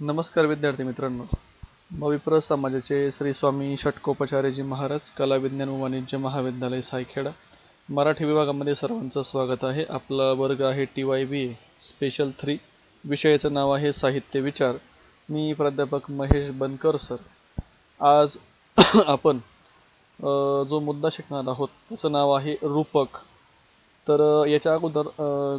नमस्कार विद्यार्थी मित्रांनो. मविप्र समाजाचे श्री स्वामी षटकोपाचार्यजी महाराज कला विज्ञान व वाणिज्य महाविद्यालय सायखेडा मराठी विभागामध्ये सर्वांचं स्वागत आहे. आपला वर्ग आहे T Y B A special three विषयाचं नाव आहे साहित्य विचार. मी प्राध्यापक महेश बनकर सर आज आपण जो मुद्दा शिकणार आहोत त्याचं नाव आहे रूपक. तर याच्या अगोदर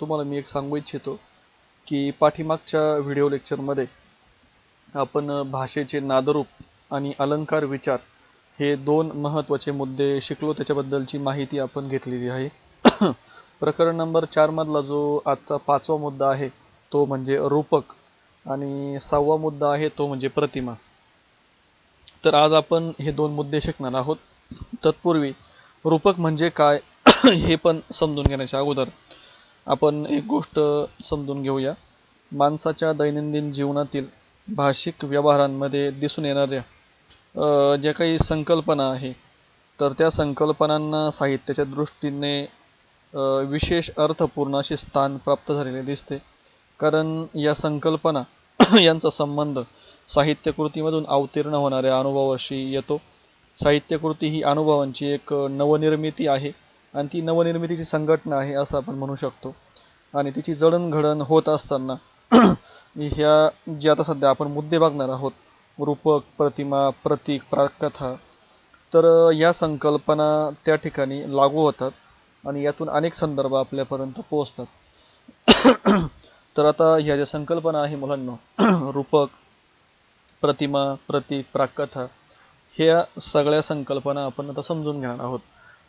तुम्हाला मी एक सांगू इच्छितो की पाठीमागच्या व्हिडिओ लेक्चरमध्ये आपण भाषेचे नादरूप आणि अलंकार विचार हे दोन महत्त्वाचे मुद्दे शिकलो. त्याच्याबद्दलची माहिती आपण घेतलेली आहे. प्रकरण नंबर चारमधला जो आजचा पाचवा मुद्दा आहे तो म्हणजे रूपक आणि सहावा मुद्दा आहे तो म्हणजे प्रतिमा. तर आज आपण हे दोन मुद्दे शिकणार आहोत. तत्पूर्वी रूपक म्हणजे काय हे पण समजून घेण्याच्या अगोदर आपण एक गोष्ट समजून घेऊया. माणसाच्या दैनंदिन जीवनातील भाषिक व्यवहारांमध्ये दिसून येणाऱ्या ज्या काही संकल्पना आहे तर त्या संकल्पनांना साहित्याच्या दृष्टीने विशेष अर्थपूर्ण असे स्थान प्राप्त झालेले दिसते. कारण या संकल्पना यांचा संबंध साहित्यकृतीमधून अवतीर्ण होणाऱ्या अनुभवाशी येतो. साहित्यकृती ही अनुभवांची एक नवनिर्मिती आहे आणि ती नवनिर्मितीची संघटना आहे असं आपण म्हणू शकतो. आणि तिची जडणघडण होत असताना ह्या जे आता सध्या आपण मुद्दे बघणार आहोत रूपक प्रतिमा प्रतीक प्राकथा तर या संकल्पना त्या ठिकाणी लागू होतात आणि यातून अनेक संदर्भ आपल्यापर्यंत पोहोचतात. तर आता ह्या ज्या संकल्पना आहे मुलांना रूपक प्रतिमा प्रतीक प्राकथा ह्या सगळ्या संकल्पना आपण आता समजून घेणार आहोत.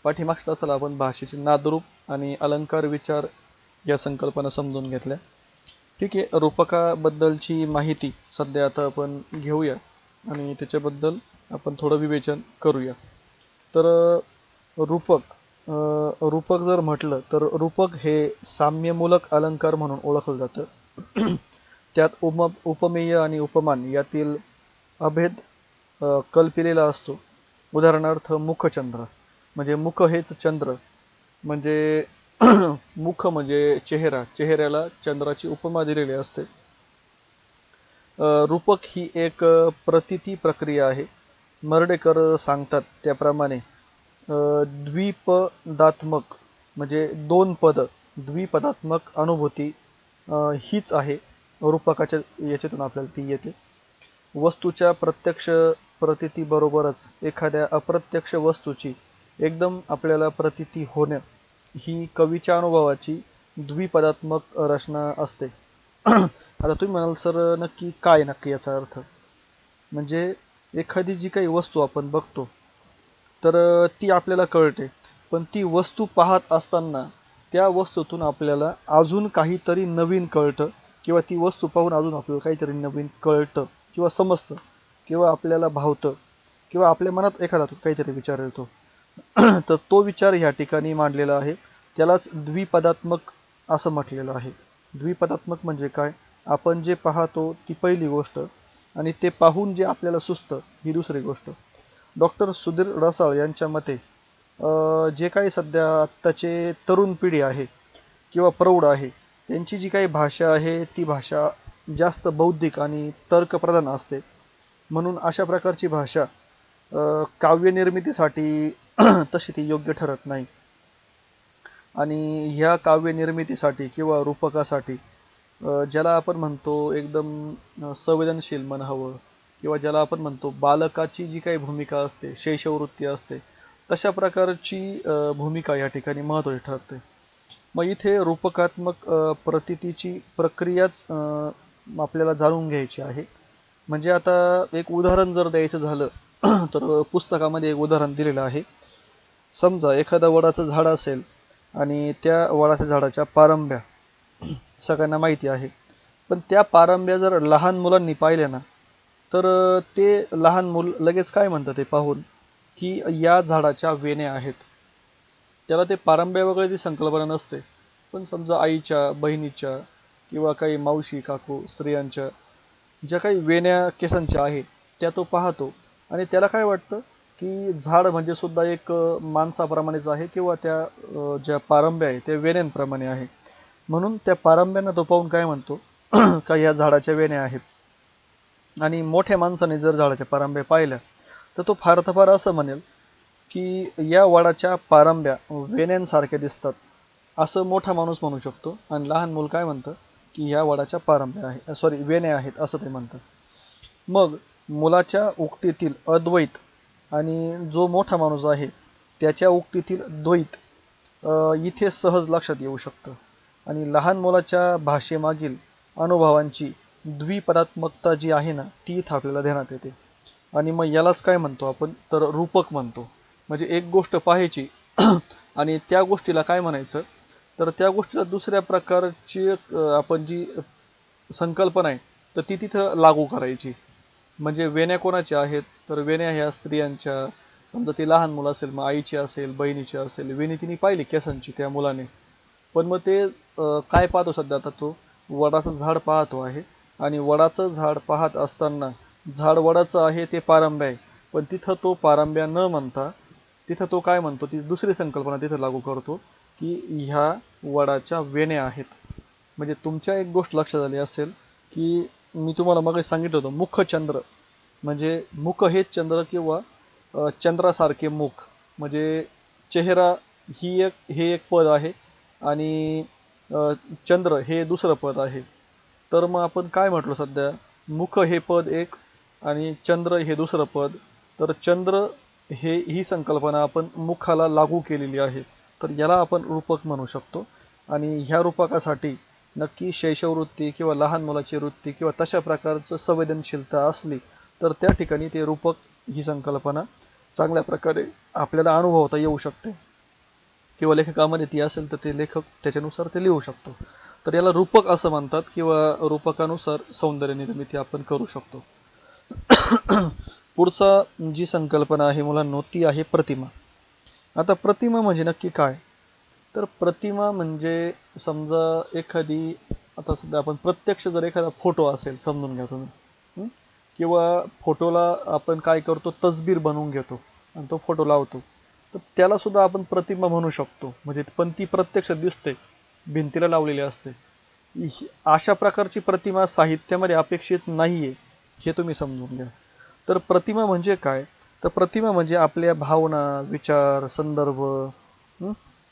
पाठीमागच्या तासाला आपण भाषेचे नादरूप आणि अलंकार विचार या संकल्पना समजून घेतल्या. ठीक आहे रूपकाबद्दलची माहिती सध्या आता आपण घेऊया आणि त्याच्याबद्दल आपण थोडं विवेचन करूया. तर रूपक रूपक जर म्हटलं तर रूपक हे साम्यमूलक अलंकार म्हणून ओळखलं जातं. त्यात उम उपमेय आणि उपमान यातील अभेद कल्पिलेला असतो. उदाहरणार्थ मुखचंद्र म्हणजे मुख हेच चंद्र म्हणजे मुख म्हणजे चेहरा चेहऱ्याला चंद्राची उपमा दिलेली असते. रूपक ही एक प्रतिती प्रक्रिया आहे. मर्डेकर सांगतात त्याप्रमाणे द्विपदात्मक म्हणजे दोन पद द्विपदात्मक अनुभूती हीच आहे. रूपकाच्या याच्यातून आपल्याला ती येते. वस्तूच्या प्रत्यक्ष प्रतितीबरोबरच एखाद्या अप्रत्यक्ष वस्तूची एकदम आपल्याला प्रतिती होणं ही कवीच्या अनुभवाची द्विपदात्मक रचना असते. आता तुम्ही म्हणाल सर नक्की काय नक्की याचा अर्थ? म्हणजे एखादी जी काही वस्तू आपण बघतो तर ती आपल्याला कळते. पण ती वस्तू पाहत असताना त्या वस्तूतून आपल्याला अजून काहीतरी नवीन कळतं किंवा ती वस्तू पाहून अजून आपल्याला काहीतरी नवीन कळतं किंवा समजतं किंवा आपल्याला भावतं किंवा आपल्या मनात एखादा काहीतरी विचार येतो. तर तो विचार ह्या ठिकाणी मांडलेला आहे. त्यालाच द्विपदात्मक असं म्हटलेलं आहे. द्विपदात्मक म्हणजे काय? आपण जे पाहतो ती पहिली गोष्ट आणि ते पाहून जे आपल्याला सुचतं ही दुसरी गोष्ट. डॉक्टर सुधीर रसाळ यांच्या मते जे काही सध्या आत्ताचे तरुण पिढी आहे किंवा प्रौढ आहे त्यांची जी काही भाषा आहे ती भाषा जास्त बौद्धिक आणि तर्कप्रधान असते. म्हणून अशा प्रकारची भाषा काव्यनिर्मितीसाठी तशी ती योग्य ठरत नाही. आणि ह्या काव्यनिर्मितीसाठी किंवा रूपकासाठी ज्याला आपण म्हणतो एकदम संवेदनशील मन हवं किंवा ज्याला आपण म्हणतो बालकाची जी काही भूमिका असते शैशवृत्ती असते तशा प्रकारची भूमिका या ठिकाणी महत्त्वाची ठरते. मग इथे रूपकात्मक प्रतितीची प्रक्रियाच आपल्याला जाणून घ्यायची आहे. म्हणजे आता एक उदाहरण जर द्यायचं झालं तर पुस्तकामध्ये एक उदाहरण दिलेलं आहे. समजा एखादा वडाचं झाड असेल आणि त्या वडाच्या झाडाच्या पारंब्या सगळ्यांना माहिती आहे. पण त्या पारंब्या जर लहान मुलांनी पाहिल्या ना तर ते लहान मूल लगेच काय म्हणतं ते पाहून की या झाडाच्या वेण्या आहेत. त्याला ते पारंब्या वगैरे ती संकल्पना नसते पण समजा आईच्या बहिणीच्या किंवा काही मावशी काकू स्त्रियांच्या ज्या काही वेण्या केसांच्या आहेत त्या तो पाहतो. आणि त्याला काय वाटतं? की झाड म्हणजे सुद्धा एक माणसाप्रमाणेच आहे किंवा त्या ज्या पारंब्या आहे त्या वेण्यांप्रमाणे आहे. म्हणून त्या पारंब्यांना तो पाहून काय म्हणतो? का या झाडाच्या वेण्या आहेत. आणि मोठ्या माणसाने जर झाडाच्या पारंब्या पाहिल्या तर तो फार तर फार असं म्हणेल की या वडाच्या पारंब्या वेण्यांसारख्या दिसतात. असं मोठा माणूस म्हणू शकतो. आणि लहान मूल काय म्हणतं? की या वडाच्या पारंब्या आहे सॉरी वेण्या आहेत असं ते म्हणतं मग मुलाच्या उक्तीतील अद्वैत आणि जो मोठा माणूस आहे त्याच्या उक्तीतील द्वैत इथे सहज लक्षात येऊ शकतं. आणि लहान मुलाच्या भाषेमागील अनुभवांची द्विपदात्मकता जी आहे ना ती इथं आपल्याला ध्यानात येते. आणि मग यालाच काय म्हणतो आपण? तर रूपक म्हणतो. म्हणजे एक गोष्ट पाहायची आणि त्या गोष्टीला काय म्हणायचं? तर त्या गोष्टीला दुसऱ्या प्रकारची आपण जी संकल्पना आहे तर ती तिथं लागू करायची. म्हणजे वेण्या कोणाच्या आहेत? तर वेण्या ह्या स्त्रियांच्या समजा ती लहान मुलं असेल मग आईची असेल बहिणीची असेल वेणी तिने पाहिली केसांची त्या मुलाने. पण मग ते काय पाहतो सध्या आता तो? वडाचं झाड पाहतो आहे. आणि वडाचं झाड पाहत असताना झाड वडाचं आहे ते पारंब्या आहे. पण तिथं तो पारंब्या न म्हणता तिथं तो काय म्हणतो? ती दुसरी संकल्पना तिथं लागू करतो की ह्या वडाच्या वेण्या आहेत. म्हणजे तुमच्या एक गोष्ट लक्षात आली असेल की मी तुम्हाला मग सांगितलं होतं मुख चंद्र. म्हणजे मुख हे चंद्र किंवा चंद्रासारखे मुख. म्हणजे चेहरा ही एक हे एक पद आहे आणि चंद्र हे दुसरं पद आहे. तर मग आपण काय म्हटलो सध्या? मुख हे पद एक आणि चंद्र हे दुसरं पद. तर चंद्र हे ही संकल्पना आपण मुखाला लागू केलेली आहे. तर याला आपण रूपक म्हणू शकतो. आणि ह्या रूपकासाठी नक्की शैशववृत्ती किंवा लहान मुलाची वृत्ती किंवा तशा प्रकारचं संवेदनशीलता असली तर त्या ठिकाणी ते रूपक ही संकल्पना चांगल्या प्रकारे आपल्याला अनुभवता येऊ शकते. किंवा लेखकामध्ये ती असेल तर ते लेखक त्याच्यानुसार ते लिहू शकतो. तर याला रूपक असं म्हणतात किंवा रूपकानुसार सौंदर्य निर्मिती आपण करू शकतो. पुढचा जी संकल्पना आहे मुलांनो ती आहे प्रतिमा. आता प्रतिमा म्हणजे नक्की काय? तर प्रतिमा म्हणजे समजा एखादी आता सध्या आपण प्रत्यक्ष जर एखादा फोटो असेल समजून घ्या तुम्ही किंवा फोटोला आपण काय करतो तसबीर बनवून घेतो आणि तो फोटो लावतो. तर त्याला सुद्धा आपण प्रतिमा म्हणू शकतो. म्हणजे पण ती प्रत्यक्ष दिसते भिंतीला लावलेली असते. अशा प्रकारची प्रतिमा साहित्यामध्ये अपेक्षित नाही आहे हे तुम्ही समजून घ्या. तर प्रतिमा म्हणजे काय? तर प्रतिमा म्हणजे आपल्या भावना विचार संदर्भ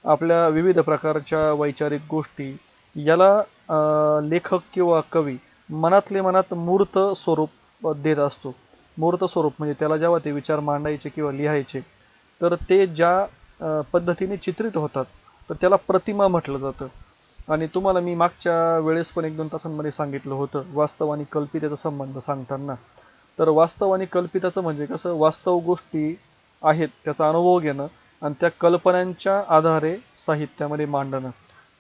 आपल्या विविध प्रकारच्या वैचारिक गोष्टी याला लेखक किंवा कवी मनातले मनात मूर्त स्वरूप देत असतो. मूर्त स्वरूप म्हणजे त्याला जेव्हा ते विचार मांडायचे किंवा लिहायचे तर ते ज्या पद्धतीने चित्रित होतात तर त्याला प्रतिमा म्हटलं जातं. आणि तुम्हाला मी मागच्या वेळेस पण एक दोन तासांमध्ये सांगितलं होतं वास्तव आणि कल्पितेचा संबंध सांगताना. तर वास्तव आणि कल्पिताचं म्हणजे कसं वास्तव गोष्टी आहेत त्याचा अनुभव घेणं आणि त्या कल्पनांच्या आधारे साहित्यामध्ये मांडणं.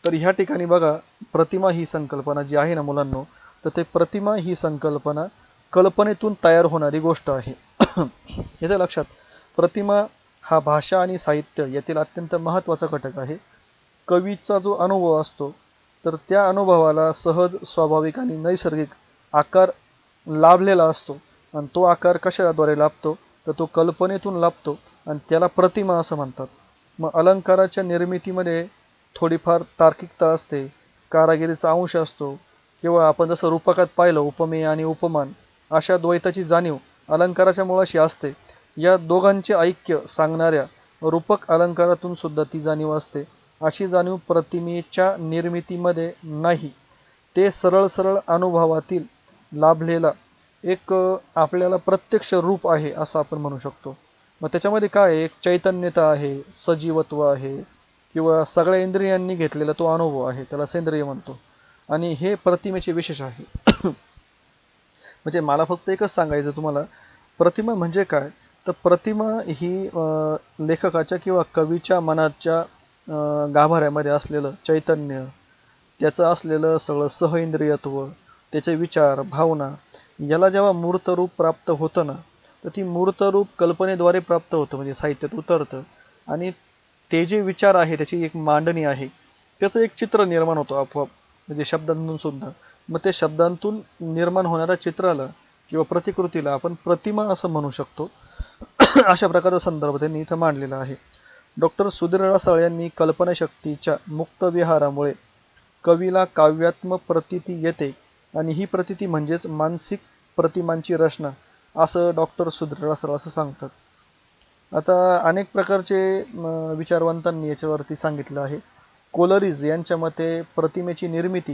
तर ह्या ठिकाणी बघा प्रतिमा ही संकल्पना जी आहे ना मुलांनो तर ते प्रतिमा ही संकल्पना कल्पनेतून तयार होणारी गोष्ट आहे. याच्या लक्षात प्रतिमा हा भाषा आणि साहित्य यातील अत्यंत महत्त्वाचा घटक आहे. कवीचा जो अनुभव असतो तर त्या अनुभवाला सहज स्वाभाविक आणि नैसर्गिक आकार लाभलेला असतो. आणि तो आकार कशाद्वारे लाभतो? तर तो कल्पनेतून लाभतो. आणि त्याला प्रतिमा असं म्हणतात. मग अलंकाराच्या निर्मितीमध्ये थोडीफार तार्किकता असते कारागिरीचा अंश असतो किंवा आपण जसं रूपकात पाहिलं उपमेय आणि उपमान अशा द्वैताची जाणीव अलंकाराच्या मुळाशी असते. या दोघांचे ऐक्य सांगणाऱ्या रूपक अलंकारातून सुद्धा ती जाणीव असते. अशी जाणीव प्रतिमेच्या निर्मितीमध्ये नाही. ते सरळ सरळ अनुभवातील लाभलेला एक आपल्याला प्रत्यक्ष रूप आहे असं आपण म्हणू शकतो. मग त्याच्यामध्ये काय एक चैतन्यता आहे सजीवत्व आहे किंवा सगळ्या इंद्रियांनी घेतलेला तो अनुभव आहे त्याला सेंद्रिय म्हणतो. आणि हे प्रतिमेचे विशेष आहे. म्हणजे मला फक्त एकच सांगायचं तुम्हाला. प्रतिमा म्हणजे काय? तर प्रतिमा ही लेखकाच्या किंवा कवीच्या मनाच्या गाभाऱ्यामध्ये असलेलं चैतन्य त्याचं असलेलं सगळं सहइंद्रियत्व त्याचे विचार भावना याला जेव्हा मूर्तरूप प्राप्त होतं ना तर ती मूर्तरूप कल्पनेद्वारे प्राप्त होतं म्हणजे साहित्यात उतरतं. आणि ते जे विचार आहे त्याची एक मांडणी आहे त्याचं एक चित्र निर्माण होतं आपोआप म्हणजे शब्दांतून सुद्धा. मग ते शब्दांतून निर्माण होणाऱ्या चित्राला किंवा प्रतिकृतीला आपण प्रतिमा असं म्हणू शकतो. अशा प्रकारचा संदर्भ त्यांनी इथं मांडलेला आहे. डॉक्टर सुधीर रसाळ यांनी कल्पनाशक्तीच्या मुक्त कवीला काव्यात्म प्रतिती येते. आणि ही प्रतिती म्हणजेच मानसिक प्रतिमांची रचना. असं डॉक्टर सुधीर रसाळ असं सांगतात. आता अनेक प्रकारचे विचारवंतांनी याच्यावरती सांगितलं आहे. कोलरीज यांच्या मते प्रतिमेची निर्मिती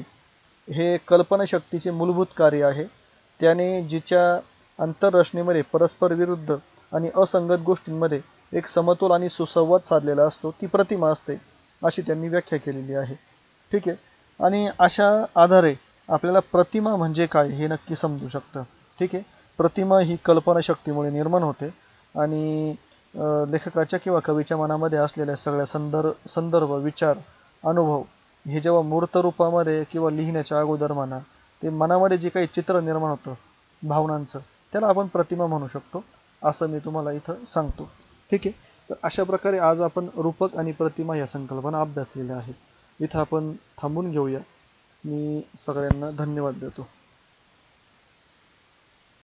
हे कल्पनाशक्तीचे मूलभूत कार्य आहे. त्याने जिच्या आंतररचनेमध्ये परस्पर विरुद्ध आणि असंगत गोष्टींमध्ये एक समतोल आणि सुसंवाद साधलेला असतो ती प्रतिमा असते अशी त्यांनी व्याख्या केलेली आहे. ठीक आहे? आणि अशा आधारे आपल्याला प्रतिमा म्हणजे काय हे नक्की समजू शकतं. ठीक आहे? प्रतिमा ही कल्पनाशक्तीमुळे निर्माण होते. आणि लेखकाच्या किंवा कवीच्या मनामध्ये असलेल्या सगळ्या संदर् संदर्भ विचार अनुभव हे जेव्हा मूर्त रूपामध्ये किंवा लिहिण्याच्या अगोदर म्हणा ते मनामध्ये जे काही चित्र निर्माण होतं भावनांचं त्याला आपण प्रतिमा म्हणू शकतो असं मी तुम्हाला इथं सांगतो. ठीक आहे? तर अशा प्रकारे आज आपण रूपक आणि प्रतिमा या संकल्पना अभ्यासलेल्या आहेत. इथं आपण थांबून घेऊया. मी सगळ्यांना धन्यवाद देतो.